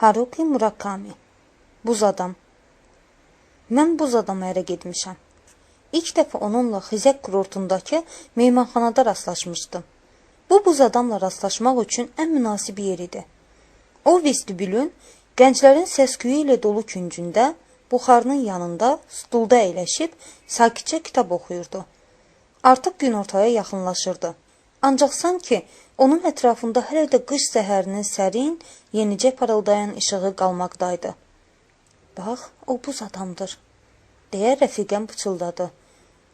Haruki Murakami Buz adam Mən buz adama ərə getmişəm. İlk dəfə onunla Xizək kurortundakı meymanxanada rastlaşmışdım. Bu buz adamla rastlaşmaq üçün ən münasib yer idi. O vestibülün gənclərin səs-küyü ilə dolu küncündə, buxarının yanında stulda əyləşib sakitcə kitab oxuyurdu. Artıq günortaya yaxınlaşırdı. Ancaq sanki onun ətrafında hələ də qış səhərinin sərin, yenicə parıldayan işığı qalmaqdaydı. Bax, o buz adamdır, deyə rəfiqəm pıçıldadı.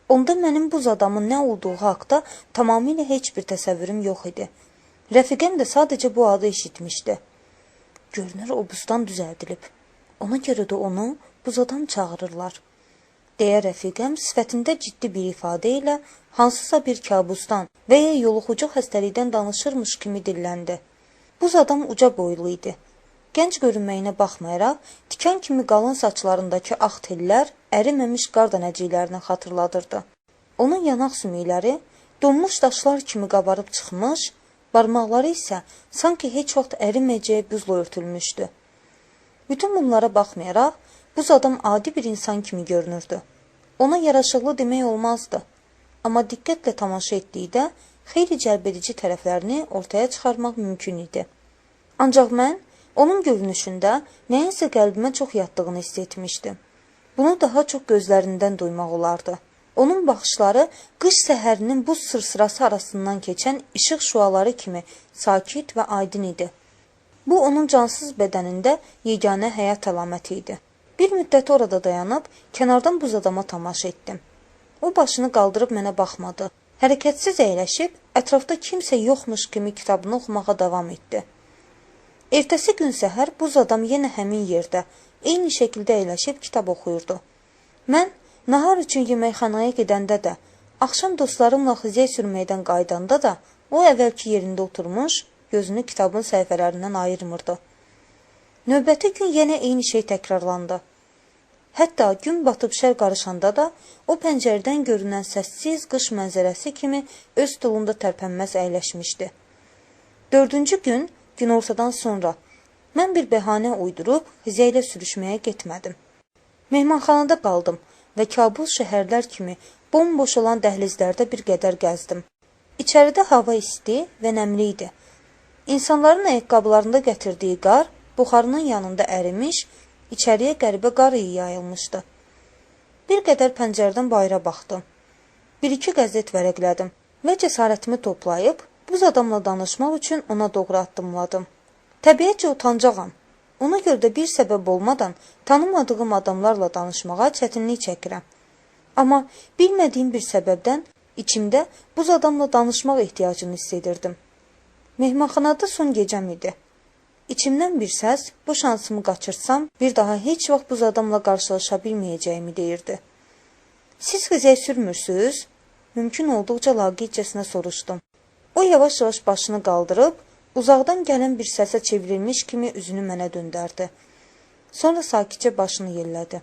Onda mənim buz adamın nə olduğu haqda tamamilə heç bir təsəvvürüm yox idi. Rəfiqəm də sadəcə bu adı eşitmişdi. Görünür o buzdan düzəldilib. Ona görə də onu buz adam çağırırlar. Deyə rəfiqəm sifətində ciddi bir ifadə ilə hansısa bir kabusdan və ya yoluxucu xəstəlikdən danışırmış kimi dilləndi. Buz adam uca boylu idi. Gənc görünməyinə baxmayaraq, tikan kimi qalın saçlarındakı ağ tellər əriməmiş qar dənəciklərini xatırladırdı. Onun yanaq sümükləri donmuş daşlar kimi qabarıb çıxmış, barmaqları isə sanki heç vaxt əriməyəcək buzla örtülmüşdü. Bütün bunlara baxmayaraq, buz adam adi bir insan kimi görünürdü. Ona yaraşıqlı demək olmazdı. Amma diqqətlə tamaşa etdikdə xeyli cəlbedici tərəflərini ortaya çıxarmaq mümkün idi. Ancaq mən Onun görünüşündə nəyinsə qəlbimə çox yatdığını hiss etmişdim. Bunu daha çox gözlərindən duymaq olardı. Onun baxışları qış səhərinin buz sırsırası arasından keçən işıq şüaları kimi sakit və aydın idi. Bu onun cansız bədənində yeganə həyat əlaməti idi. Bir müddət orada dayanıb kənardan buz adama tamaşa etdim. O başını qaldırıb mənə baxmadı. Hərəkətsiz əyləşib ətrafda kimsə yoxmuş kimi kitabını oxumağa davam etdi. Ertəsi gün səhər buz adam yenə həmin yerdə, eyni şəkildə əyləşib kitab oxuyurdu. Mən nahar üçün yeməkxanaya gedəndə də, axşam dostlarımla xizək sürməkdən qaydanda da, o əvvəlki yerində oturmuş, gözünü kitabın səhifələrindən ayırmırdı. Növbəti gün yenə eyni şey təkrarlandı. Hətta gün batıb şər qarışanda da o pəncərədən görünən səssiz qış mənzərəsi kimi öz stulunda tərpənməz əyləşmişdi. Dördüncü gün günortadan sonra mən bir bəhanə uydurub Xizə sürüşməyə getmədim. Mehmanxanada qaldım və kabus şəhərlər kimi bomboş olan dəhlizlərdə bir qədər gəzdim. İçəridə hava isti və nəmli idi. İnsanların ayaqqabılarında gətirdiyi qar buxarının yanında ərimiş, içəriyə qəribə qar iyi yayılmışdı. Bir qədər pəncərədən bayıra baxdım. Bir-iki qəzet vərəqlədim və cəsarətimi toplayıb Buz adamla danışmaq üçün ona doğru addımladım. Təbiətcə utancağam. Ona görə də bir səbəb olmadan tanımadığım adamlarla danışmağa çətinlik çəkirəm. Amma bilmədiyim bir səbəbdən içimdə buz adamla danışmaq ehtiyacını hiss edirdim. Mehmanxanada son gecəm idi. İçimdən bir səs bu şansımı qaçırsam, bir daha heç vaxt buz adamla qarşılaşa bilməyəcəyimi deyirdi. Siz xizək sürmürsüz? Mümkün olduqca laqeydcəsinə soruşdum. O yavaş-yavaş başını qaldırıb, uzaqdan gələn bir səsə çevrilmiş kimi üzünü mənə döndərdi. Sonra sakitcə başını yellədi.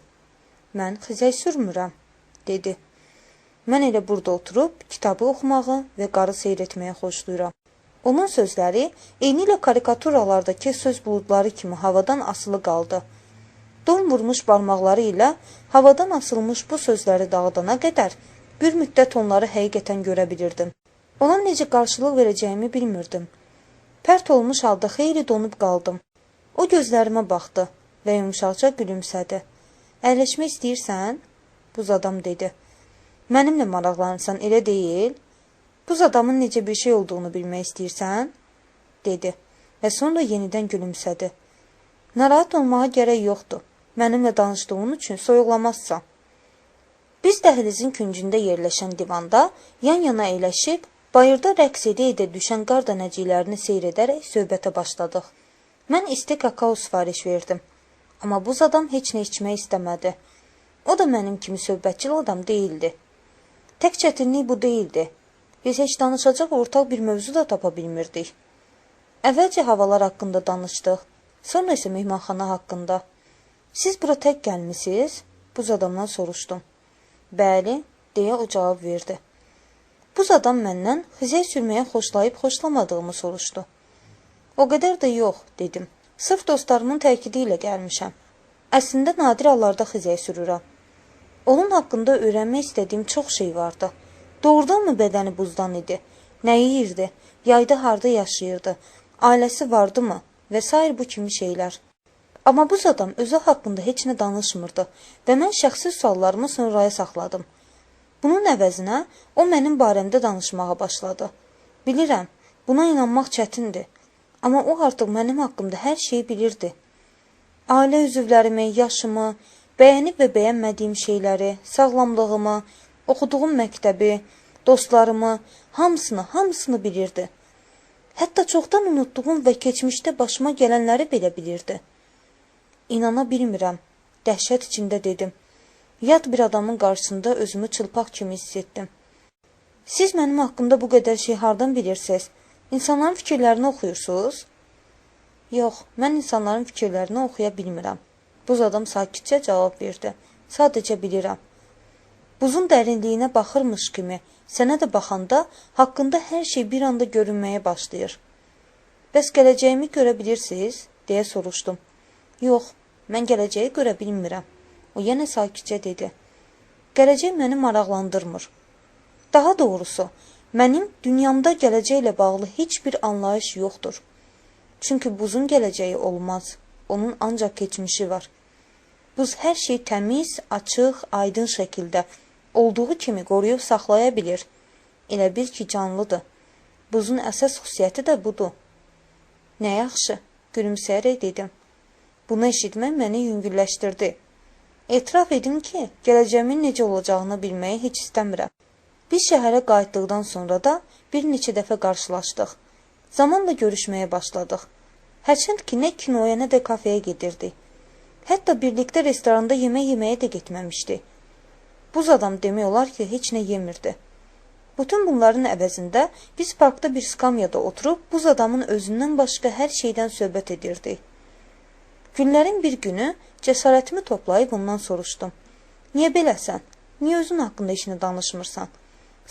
Mən xizək sürmürəm, dedi. Mən elə burada oturub kitabı oxumağı və qarı seyr etməyə xoşlayıram. Onun sözləri eyni ilə karikaturalardakı söz buludları kimi havadan asılı qaldı. Don vurmuş barmaqları ilə havadan asılmış bu sözləri dağıdana qədər bir müddət onları həqiqətən görə bilirdim. Ona necə qarşılıq verəcəyimi bilmirdim. Pərt olmuş halda xeyli donub qaldım. O gözlərimə baxdı və yumşaqca gülümsədi. Əyləşmək istəyirsən? Buz adam dedi. Mənimlə maraqlanırsan, elə deyil? Buz adamın necə bir şey olduğunu bilmək istəyirsən? dedi və sonra yenidən gülümsədi. Narahat olmağa gərək yoxdur. Mənimlə danışdığın üçün soyuqlamazsan. Biz dəhlizin küncündə yerləşən divanda yan-yana əyləşib Bayırda rəqs edə-edə düşən qar dənəciklərini seyr edərək söhbətə başladıq. Mən isti kakao sifariş verdim. Amma buz adam heç nə içmək istəmədi. O da mənim kimi söhbətçil adam deyildi. Tək çətinlik bu deyildi. Biz heç danışacaq ortaq bir mövzu da tapa bilmirdik. Əvvəlcə havalar haqqında danışdıq, sonra isə mehmanxana haqqında. Siz bura tək gəlmisiniz? Buz adamdan soruşdum. Bəli, deyə o cavab verdi. Buz adam məndən xizək sürməyə xoşlayıb xoşlamadığımı soruşdu. O qədər də yox, dedim. Sırf dostlarımın təkidi ilə gəlmişəm. Əslində nadir hallarda xizək sürürəm. Onun haqqında öyrənmək istədiyim çox şey vardı. Doğrudanmı bədəni buzdan idi? Nə yeyirdi? Yayda harda yaşayırdı? Ailəsi vardımı? Və sair bu kimi şeylər. Amma bu adam özü haqqında heç nə danışmırdı və mən şəxsi suallarımı sonraya saxladım. Bunun əvəzinə o mənim barəmdə danışmağa başladı. Bilirəm, buna inanmaq çətindir. Amma o artıq mənim haqqımda hər şeyi bilirdi. Ailə üzvlərimi, yaşımı, bəyənib və bəyənmədiyim şeyləri, sağlamlığımı, oxuduğum məktəbi, dostlarımı, hamısını, hamısını bilirdi. Hətta çoxdan unutduğum və keçmişdə başıma gələnləri belə bilirdi. İnana bilmirəm, dəhşət içində dedim. Yad bir adamın qarşısında özümü çılpaq kimi hiss etdim. Siz mənim haqqımda bu qədər şey hardan bilirsiniz? İnsanların fikirlərini oxuyursunuz? Yox, mən insanların fikirlərini oxuya bilmirəm. Buz adam sakitcə cavab verdi. Sadəcə bilirəm. Buzun dərinliyinə baxırmış kimi, sənə də baxanda haqqında hər şey bir anda görünməyə başlayır. Bəs gələcəyimi görə bilirsiniz? deyə soruşdum. Yox, mən gələcəyi görə bilmirəm. O yenə sakitcə dedi. Gələcək məni maraqlandırmır. Daha doğrusu, mənim dünyamda gələcəklə bağlı heç bir anlayış yoxdur. Çünki buzun gələcəyi olmaz. Onun ancaq keçmişi var. Buz hər şey təmiz, açıq, aydın şəkildə olduğu kimi qoruyub saxlaya bilir. Elə bil ki, canlıdır. Buzun əsas xüsusiyyəti də budur. Nə yaxşı, gülümsəyərək dedim. Bunu eşitmək məni yüngülləşdirdi. Etiraf edim ki, gələcəmin necə olacağını bilməyi heç istəmirəm. Biz şəhərə qayıtdıqdan sonra da bir neçə dəfə qarşılaşdıq. Zamanla görüşməyə başladıq. Hərçənd ki, nə kinoya, nə də kafeyə gedirdik. Hətta birlikdə restoranda yemək yeməyə də getməmişdik. Buz adam demək olar ki, heç nə yemirdi. Bütün bunların əvəzində biz parkda bir skamyada oturub buz adamın özündən başqa hər şeydən söhbət edirdik. Günlərin bir günü cəsarətimi toplayıb ondan soruşdum. Niyə beləsən? Niyə özün haqqında nə danışmırsan?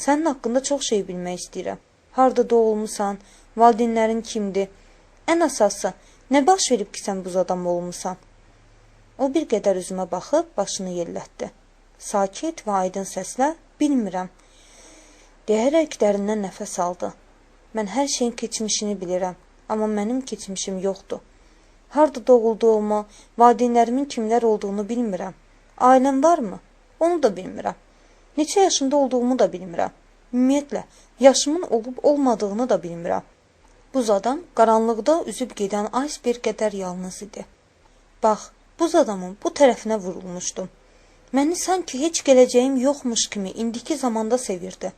Sənin haqqında çox şey bilmək istəyirəm. Harda doğulmusan? Valideynlərin kimdir? Ən əsası, nə baş verib ki, sən buz adam olmusan? O bir qədər üzümə baxıb başını yellətdi sakit və aydın səslə bilmirəm deyərək dərindən nəfəs aldı. Mən hər şeyin keçmişini bilirəm, amma mənim keçmişim yoxdur. Harda doğulduğumu, valideynlərimin kimlər olduğunu bilmirəm. Ailəm varmı? Onu da bilmirəm. Neçə yaşımda olduğumu da bilmirəm. Ümumiyyətlə, yaşımın olub olmadığını da bilmirəm. Buz adam qaranlıqda üzüb gedən iceberg qədər yalnız idi. Bax, buz adamın bu tərəfinə vurulmuşdum. Məni sanki heç gələcəyim yoxmuş kimi indiki zamanda sevirdi.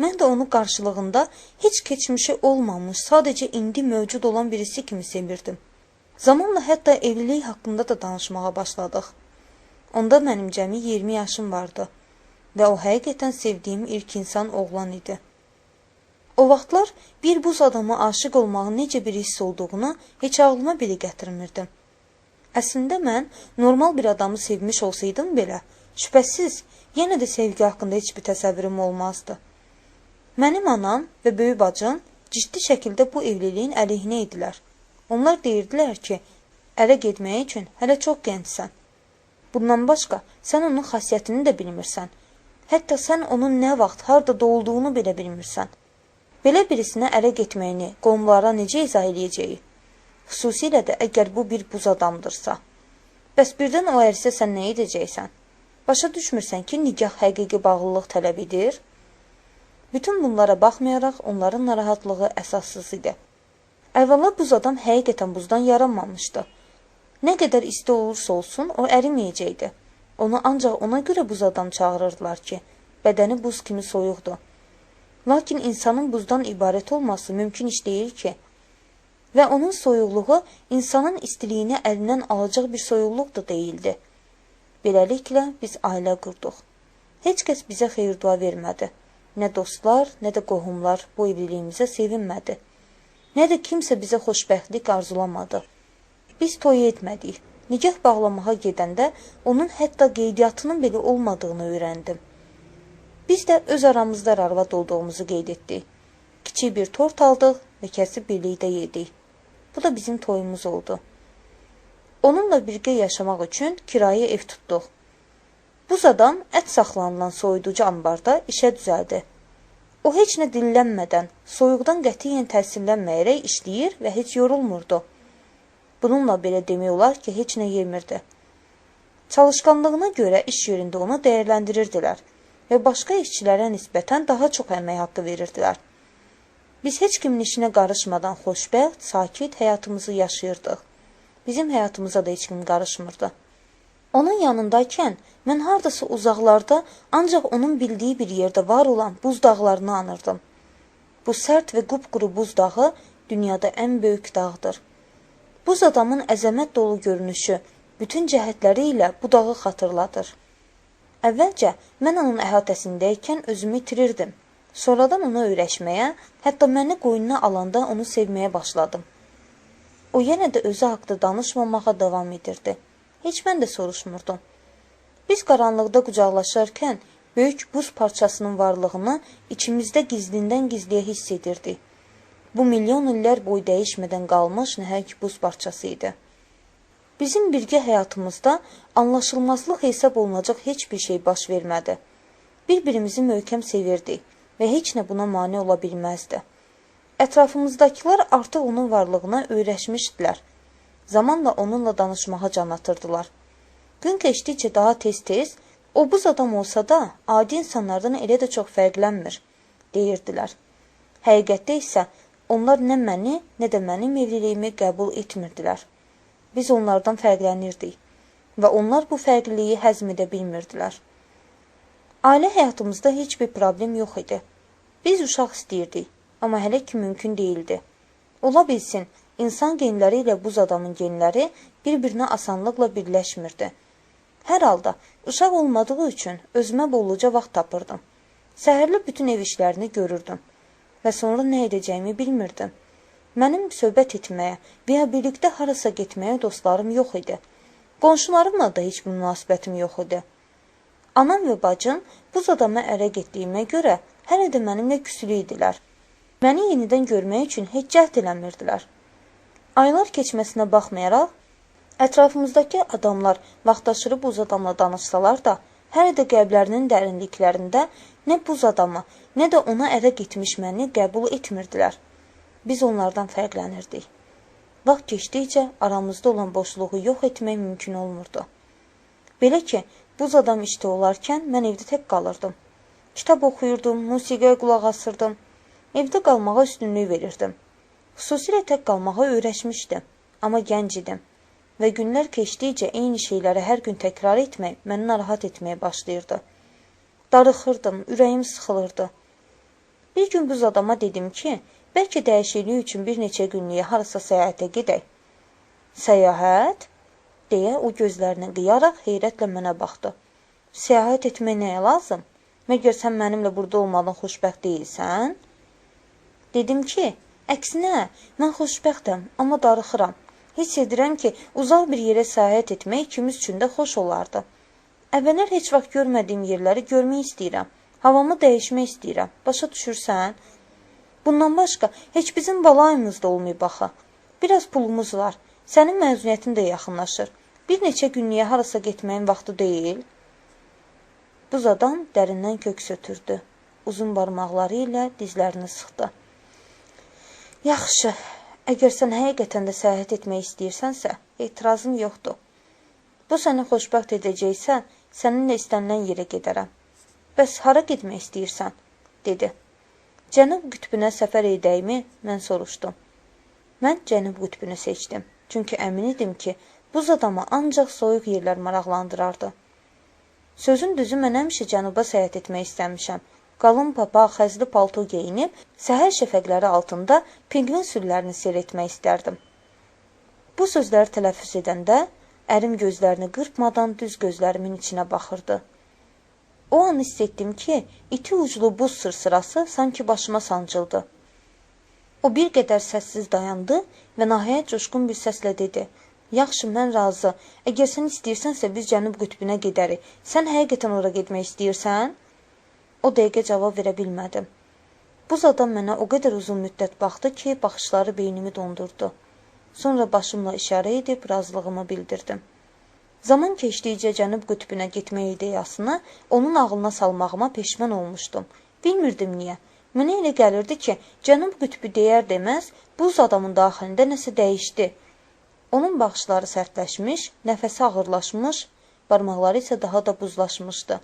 Mən də onu qarşılığında heç keçmişi olmamış, sadəcə indi mövcud olan birisi kimi sevirdim. Zamanla hətta evlilik haqqında da danışmağa başladıq. Onda mənim cəmi 20 yaşım vardı və o həqiqətən sevdiyim ilk insan oğlan idi. O vaxtlar bir buz adama aşiq olmağın necə bir hiss olduğunu heç ağlıma belə gətirmirdim. Əslində mən normal bir adamı sevmiş olsaydım belə, şübhəsiz, yenə də sevgi haqqında heç bir təsəvvürüm olmazdı. Mənim anam və böyük bacım ciddi şəkildə bu evliliyin əleyhinə idilər. Onlar deyirdilər ki, ərə getməyə üçün hələ çox gəncsən. Bundan başqa, sən onun xasiyyətini də bilmirsən. Hətta sən onun nə vaxt, harda doğulduğunu belə bilmirsən. Belə birisinə ərə getməyini qonlara necə izah eləyəcəyi? Xüsusilə də əgər bu bir buz adamdırsa. Bəs birdən o ərisə sən nə edəcəksən? Başa düşmürsən ki, nikah həqiqi bağlılıq tələb edir? Bütün bunlara baxmayaraq onların narahatlığı əsassız idi. Əvvəla buz adam həqiqətən buzdan yaranmamışdı. Nə qədər isti olursa olsun, o əriməyəcəkdi. Onu ancaq ona görə buz adam çağırırdılar ki, bədəni buz kimi soyuqdur. Lakin insanın buzdan ibarət olması mümkün iş deyil ki, və onun soyuqluğu insanın istiliyini əlindən alacaq bir soyuqluq da deyildi. Beləliklə biz ailə qurduq. Heç kəs bizə xeyir-dua vermədi. Nə dostlar, nə də qohumlar bu evliliyimizə sevinmədi. Nə də kimsə bizə xoşbəxtlik arzulamadı. Biz toy etmədik. Nikah bağlamağa gedəndə onun hətta qeydiyyatının belə olmadığını öyrəndim. Biz də öz aramızda arvad olduğumuzu qeyd etdik. Kiçik bir tort aldıq və kəsib birlikdə yedik. Bu da bizim toyumuz oldu. Onunla birgə yaşamaq üçün kirayə ev tutduq. Buz adam ət saxlanılan soyuducu ambarda işə düzəldi. O heç nə dillənmədən, soyuqdan qətiyyən təsirlənməyərək işləyir və heç yorulmurdu. Bununla belə demək olar ki, heç nə yemirdi. Çalışqanlığına görə iş yerində onu dəyərləndirirdilər və başqa işçilərə nisbətən daha çox əmək haqqı verirdilər. Biz heç kimin işinə qarışmadan xoşbəxt, sakit həyatımızı yaşayırdıq. Bizim həyatımıza da heç kim qarışmırdı. Onun yanındaykən mən hardasa uzaqlarda ancaq onun bildiyi bir yerdə var olan buz dağlarını anırdım. Bu sərt və qupquru buz dağı dünyada ən böyük dağdır. Buz adamın əzəmət dolu görünüşü bütün cəhətləri ilə bu dağı xatırladır. Əvvəlcə mən onun əhatəsindəykən özümü itirirdim. Sonradan ona öyrəşməyə, hətta məni qoynuna alanda onu sevməyə başladım. O yenə də özü haqda danışmamağa davam edirdi. Heç mən də soruşmurdum. Biz qaranlıqda qucaqlaşarkən böyük buz parçasının varlığını içimizdə gizlindən gizliyə hiss edirdik. Bu milyon illər boyu dəyişmədən qalmış nəhəng buz parçası idi. Bizim birgə həyatımızda anlaşılmazlıq hesab olunacaq heç bir şey baş vermədi. Bir-birimizi möhkəm sevirdik və heç nə buna mane ola bilməzdi. Ətrafımızdakılar artıq onun varlığına öyrəşmişdilər. Zamanla onunla danışmağa can atırdılar. Gün keçdikcə daha tez-tez, o buz adam olsa da, adi insanlardan elə də çox fərqlənmir, deyirdilər. Həqiqətdə isə onlar nə məni, nə də mənim evliliyimi qəbul etmirdilər. Biz onlardan fərqlənirdik və onlar bu fərqliliyi həzm edə bilmirdilər. Ailə həyatımızda heç bir problem yox idi. Biz uşaq istəyirdik amma hələ ki mümkün deyildi. Ola bilsin, insan genləri ilə buz adamın genləri bir-birinə asanlıqla birləşmirdi. Hər halda, uşaq olmadığı üçün özümə bolluca vaxt tapırdım. Səhərli bütün ev işlərini görürdüm və sonra nə edəcəyimi bilmirdim. Mənim söhbət etməyə və ya birlikdə harasa getməyə dostlarım yox idi. Qonşularımla da heç münasibətim yox idi. Anam və bacım buz adama ərə getdiyimə görə hələ də mənimlə küslü idilər. Məni yenidən görmək üçün heç cəhd eləmirdilər. Aylar keçməsinə baxmayaraq, ətrafımızdakı adamlar vaxtaşırı buz adamla danışsalar da, hələ də qəlblərinin dərinliklərində nə buz adamı, nə də ona ərə getmiş məni qəbul etmirdilər. Biz onlardan fərqlənirdik. Vaxt keçdikcə aramızda olan boşluğu yox etmək mümkün olmurdu. Belə ki, buz adam işdə olarkən mən evdə tək qalırdım. Kitab oxuyurdum, musiqiyə qulaq asırdım. Evdə qalmağa üstünlük verirdim. Xüsusilə tək qalmağa öyrəşmişdim, amma gənc idim və günlər keçdikcə eyni şeyləri hər gün təkrar etmək məni narahat etməyə başlayırdı. Darıxırdım, ürəyim sıxılırdı. Bir gün buz adama dedim ki, bəlkə dəyişiklik üçün bir neçə günlüyə harasa səyahətə gedək. Səyahət? Deyə o gözlərini qıyaraq heyrətlə mənə baxdı. Səyahət etmək nəyə lazım? Məgər sən mənimlə burada olmadan xoşbəxt deyilsən? Dedim ki, əksinə, mən xoşbəxtəm, amma darıxıram. Hiss edirəm ki, uzaq bir yerə səyahət etmək ikimiz üçün də xoş olardı. Əvvəllər heç vaxt görmədiyim yerləri görmək istəyirəm. Havamı dəyişmək istəyirəm. Başa düşürsən? Bundan başqa heç bizim balayımız da olmayıb axı. Biraz pulumuz var. Sənin məzuniyyətin də yaxınlaşır. Bir neçə günlüyə harasa getməyin vaxtı deyil. Buz adam dərindən köks ötürdü. Uzun barmaqları ilə dizlərini sıxdı. Yaxşı, əgər sən həqiqətən də səyahət etmək istəyirsənsə, etirazım yoxdur. Bu səni xoşbəxt edəcəksə, səninlə istənilən yerə gedərəm. Bəs hara getmək istəyirsən? dedi. Cənub qütbünə səfər edəyimi mən soruşdum. Mən Cənub qütbünü seçdim. Çünki əmin idim ki, buz adamı ancaq soyuq yerlər maraqlandırardı. Sözün düzü mən həmişə cənuba səyahət etmək istəmişəm qalın papaq, xəzli palto geyinib, səhər şəfəqləri altında pinqvin sürülərini seyr etmək istərdim. Bu sözləri tələffüz edəndə ərim gözlərini qırpmadan düz gözlərimin içinə baxırdı. O an hiss etdim ki, iti uclu buz sırsırası sanki başıma sancıldı. O bir qədər səssiz dayandı və nəhayət coşqun bir səslə dedi: Yaxşı, mən razı. Əgər sən istəyirsənsə biz Cənub qütbünə gedərik. Sən həqiqətən ora getmək istəyirsən? O dəqiqə cavab verə bilmədim. Buz adam mənə o qədər uzun müddət baxdı ki, baxışları beynimi dondurdu. Sonra başımla işarə edib razılığımı bildirdim. Zaman keçdikcə Cənub qütbünə getmək ideyasını onun ağlına salmağıma peşman olmuşdum. Bilmirdim niyə. Mənə elə gəlirdi ki, Cənub qütbü deyər deməz, buz adamın daxilində nəsə dəyişdi. Onun baxışları sərtləşmiş, nəfəsi ağırlaşmış, barmaqları isə daha da buzlaşmışdı.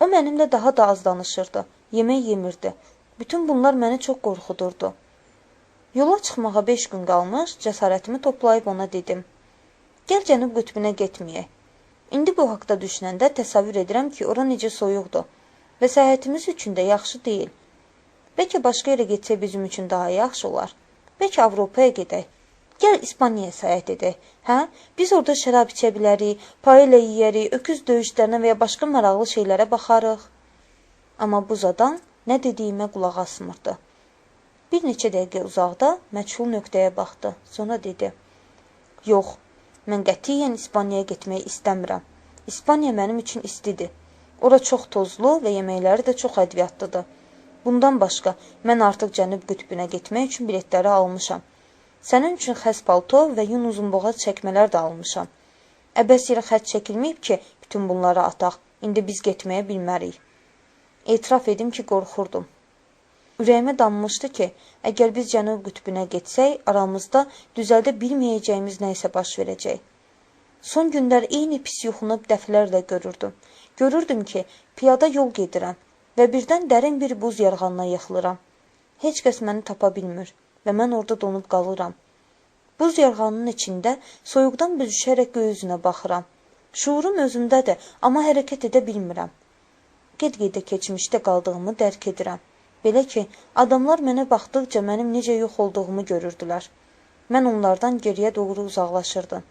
O mənimlə daha da az danışırdı, yemək yemirdi. Bütün bunlar məni çox qorxudurdu. Yola çıxmağa 5 gün qalmış, cəsarətimi toplayıb ona dedim: Gəl Cənub qütbünə getməyək. İndi bu haqqda düşünəndə təsəvvür edirəm ki, ora necə soyuqdur və səhhətimiz üçün də yaxşı deyil. Bəlkə başqa yerə getsək bizim üçün daha yaxşı olar. Bəlkə Avropaya gedək. Gəl İspaniyaya səyahət edək. Hə? Biz orada şərab içə bilərik, paella yeyərik, öküz döyüşlərinə və ya başqa maraqlı şeylərə baxarıq. Amma buz adam nə dediyimə qulaq asmırdı. Bir neçə dəqiqə uzaqda məchul nöqtəyə baxdı. Sonra dedi: "Yox, Mən qətiyyən İspaniyaya getmək istəmirəm. İspaniya mənim üçün istidir. Ora çox tozlu və yeməkləri də çox ədviyyatlıdır. Bundan başqa, mən artıq Cənub qütbünə getmək üçün biletləri almışam. Sənin üçün xəz palto və yun uzunboğaz çəkmələr də almışam. Əbəs yerə xətt çəkilməyib ki, bütün bunları ataq. İndi biz getməyə bilmərik. Etiraf edim ki, qorxurdum. Ürəyimə dammışdı ki, əgər biz Cənub qütbünə getsək, aramızda düzəldə bilməyəcəyimiz nə isə baş verəcək. Son günlər eyni pis yuxunu dəfələrlə görürdüm. Görürdüm ki, piyada yol gedirəm və birdən dərin bir buz yarğanına yıxılıram. Heç kəs məni tapa bilmir və mən orada donub qalıram. Buz yarğanının içində soyuqdan büzüşərək göy üzünə baxıram. Şuurum özümdədir, amma hərəkət edə bilmirəm. Get-gedə keçmişdə qaldığımı dərk edirəm. Belə ki, adamlar mənə baxdıqca mənim necə yox olduğumu görürdülər. Mən onlardan geriyə doğru uzaqlaşırdım.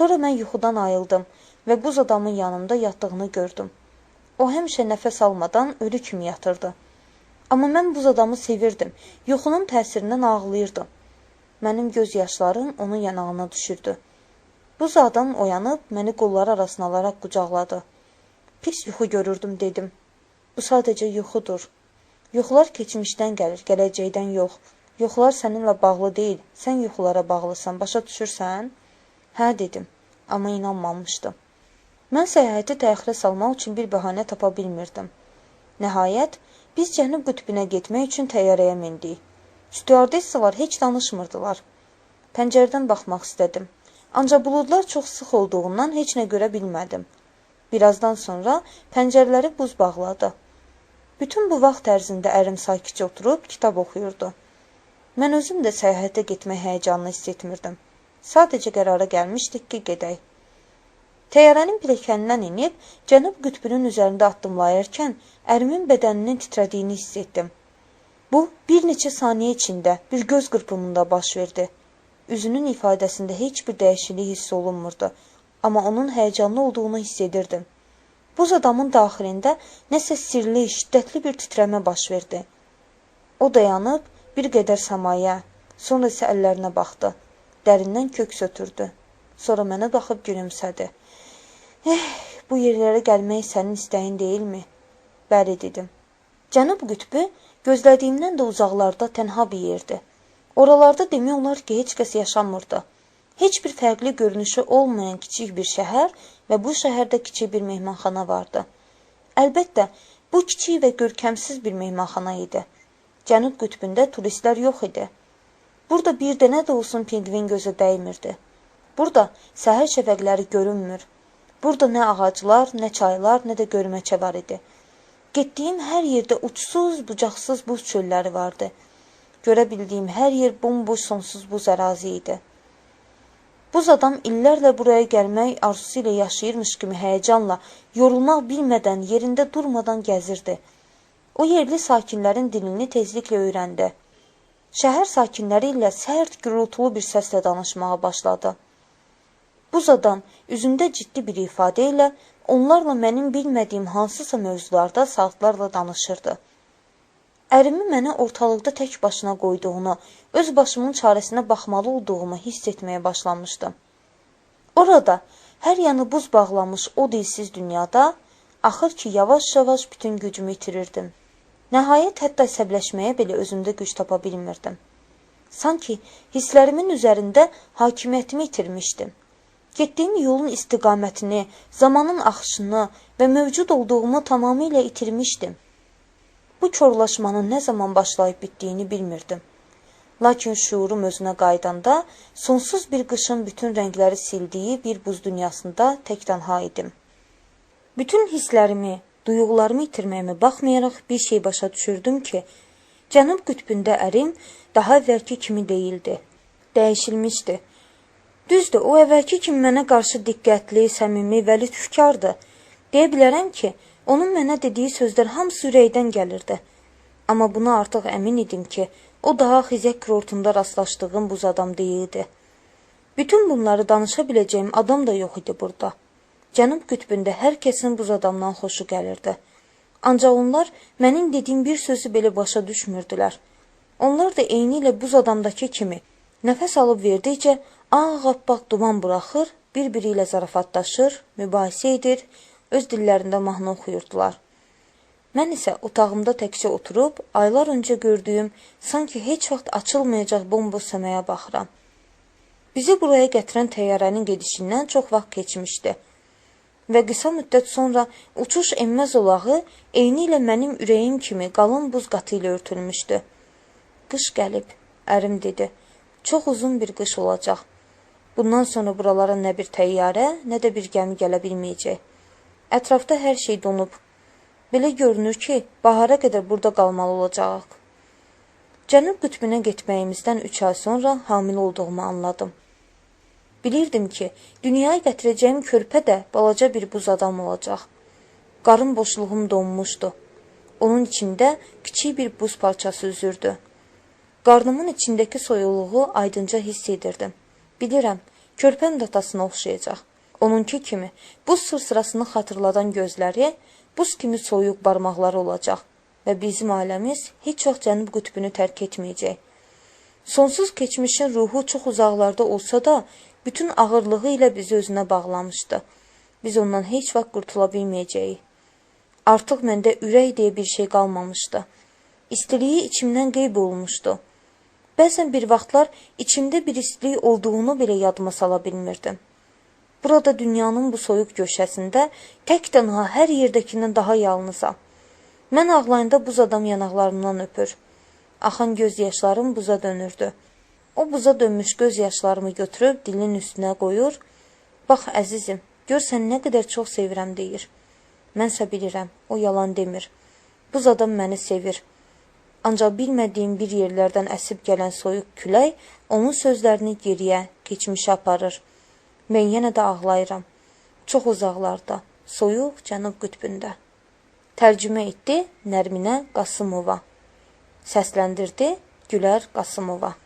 Sonra mən yuxudan ayıldım və buz adamın yanımda yatdığını gördüm. O həmişə nəfəs almadan ölü kimi yatırdı. Amma mən buz adamı sevirdim. Yuxunun təsirindən ağlayırdım. Mənim göz yaşlarım onun yanağına düşürdü. Buz adam oyanıb məni qolları arasına alaraq qucaqladı. Pis yuxu görürdüm dedim. Bu sadəcə yuxudur. Yuxular keçmişdən gəlir, gələcəkdən yox. Yuxular səninlə bağlı deyil, sən yuxulara bağlısan, başa düşürsən? Hə, dedim, amma inanmamışdım. Mən səyahəti təxirə salmaq üçün bir bəhanə tapa bilmirdim. Nəhayət, biz Cənub qütbünə getmək üçün təyyarəyə mindik. Stüardessalar heç danışmırdılar. Pəncərədən baxmaq istədim. Ancaq buludlar çox sıx olduğundan heç nə görə bilmədim. Birazdan sonra pəncərələri buz bağladı. Bütün bu vaxt ərzində ərim sakitcə oturub kitab oxuyurdu. Mən özüm də səyahətə getmək həyəcanını hiss etmirdim. Sadəcə qərara gəlmişdik ki, gedək. Təyyarənin pilləkənindən enib Cənub qütbünün üzərində addımlayarkən ərimin bədəninin titrədiyini hiss etdim. Bu, bir neçə saniyə içində bir göz qırpımında baş verdi. Üzünün ifadəsində heç bir dəyişiklik hiss olunmurdu, amma onun həyəcanlı olduğunu hiss edirdim. Buz adamın daxilində nəsə sirli, şiddətli bir titrəmə baş verdi. O dayanıb bir qədər səmaya, sonra isə əllərinə baxdı. Dərindən köks ötürdü. Sonra mənə baxıb gülümsədi. Eh, bu yerlərə gəlmək sənin istəyin deyilmi? Bəli, dedim. Cənub qütbü gözlədiyimdən də uzaqlarda tənha bir yerdi. Oralarda demək olar ki, heç kəs yaşamırdı. Heç bir fərqli görünüşü olmayan kiçik bir şəhər və bu şəhərdə kiçik bir mehmanxana vardı. Əlbəttə, bu kiçik və görkəmsiz bir mehmanxana idi. Cənub qütbündə turistlər yox idi. Burada bir dənə də olsun pingvin gözə dəymirdi. Burada səhər şəfəqləri görünmür. Burada nə ağaclar, nə çaylar, nə də görməcə var idi. Getdiyim hər yerdə uçsuz, bucaqsız buz çölləri vardı. Görə bildiyim hər yer bomboş sonsuz buz ərazi idi. Buz adam illərlə buraya gəlmək arzusu ilə yaşayırmış kimi həyəcanla, yorulmaq bilmədən, yerində durmadan gəzirdi. O yerli sakinlərin dilini tezliklə öyrəndi. Şəhər sakinləri ilə sərt, gürultulu bir səslə danışmağa başladı. Buz adam üzündə ciddi bir ifadə ilə onlarla mənim bilmədiyim hansısa mövzularda saatlarla danışırdı. Ərimi mənə ortalıqda tək başına qoyduğunu, öz başımın çarəsinə baxmalı olduğumu hiss etməyə başlamışdım. Orada hər yanı buz bağlamış o dilsiz dünyada axır ki, yavaş-yavaş bütün gücümü itirirdim. Nəhayət hətta əsəbləşməyə belə özümdə güc tapa bilmirdim. Sanki hisslərimin üzərində hakimiyyətimi itirmişdim. Getdiyim yolun istiqamətini, zamanın axışını və mövcud olduğumu tamamilə itirmişdim. Bu korlaşmanın nə zaman başlayıb bitdiyini bilmirdim. Lakin şuurum özünə qaydanda sonsuz bir qışın bütün rəngləri sildiyi bir buz dünyasında tək tənha idim. Bütün hisslərimi, duyğularımı itirməyimə baxmayaraq bir şey başa düşürdüm ki, Cənub qütbündə ərim daha əvvəlki kimi deyildi. Dəyişilmişdi. Düzdür, o əvvəlki kimi mənə qarşı diqqətli, səmimi və lütfkardı. Deyə bilərəm ki, onun mənə dediyi sözlər hamısı ürəkdən gəlirdi. Amma buna artıq əmin idim ki, o daha xizək kurortunda rastlaşdığım buz adam deyildi. Bütün bunları danışa biləcəyim adam da yox idi burada. Cənub qütbündə hər kəsin buz adamdan xoşu gəlirdi. Ancaq onlar mənim dediyim bir sözü belə başa düşmürdülər. Onlar da eyni ilə buz adamdakı kimi nəfəs alıb verdikcə ağappaq duman buraxır, bir-biri ilə zarafatlaşır, mübahisə edir, öz dillərində mahnı oxuyurdular. Mən isə otağımda təkcə oturub, aylar öncə gördüyüm, sanki heç vaxt açılmayacaq bomboz səməyə baxıram. Bizi buraya gətirən təyyarənin gedişindən çox vaxt keçmişdi və qısa müddət sonra uçuş enmə zolağı eyni ilə mənim ürəyim kimi qalın buz qatı ilə örtülmüşdü. Qış gəlib, ərim dedi. Çox uzun bir qış olacaq. Bundan sonra buralara nə bir təyyarə, nə də bir gəmi gələ bilməyəcək. Ətrafda hər şey donub. Belə görünür ki, bahara qədər burada qalmalı olacağıq. Cənub qütbünə getməyimizdən 3 ay sonra hamilə olduğumu anladım. Bilirdim ki, dünyaya gətirəcəyim körpə də balaca bir buz adam olacaq. Qarın boşluğum donmuşdu. Onun içində kiçik bir buz parçası üzürdü. Qarnımın içindəki soyuluğu aydınca hiss edirdim. Bilirəm, körpəm də atasına oxşayacaq. Onunki kimi buz sırsırasını xatırladan gözləri, buz kimi soyuq barmaqları olacaq və bizim ailəmiz heç vaxt cənub qütbünü tərk etməyəcək. Sonsuz keçmişin ruhu çox uzaqlarda olsa da, bütün ağırlığı ilə bizi özünə bağlamışdı. Biz ondan heç vaxt qurtula bilməyəcəyik. Artıq məndə ürək deyə bir şey qalmamışdı. İstiliyi içimdən qeyb olmuşdu. Bəzən bir vaxtlar içimdə bir istilik olduğunu belə yadıma sala bilmirdim. Burada dünyanın bu soyuq göşəsində tək tənha hər yerdəkindən daha yalnızam. Mən ağlayanda buz adam yanaqlarımdan öpür. Axan göz yaşlarım buza dönürdü. O buza dönmüş göz yaşlarımı götürüb dilin üstünə qoyur. Bax əzizim, gör sən nə qədər çox sevirəm deyir. Mənsə bilirəm, o yalan demir. Buz adam məni sevir. Ancaq bilmədiyim bir yerlərdən əsib gələn soyuq külək onun sözlərini geriyə, keçmişə aparır. Mən yenə də ağlayıram. Çox uzaqlarda, soyuq cənub qütbündə. Tərcümə etdi Nərminə Qasımova. Səsləndirdi Gülər Qasımova.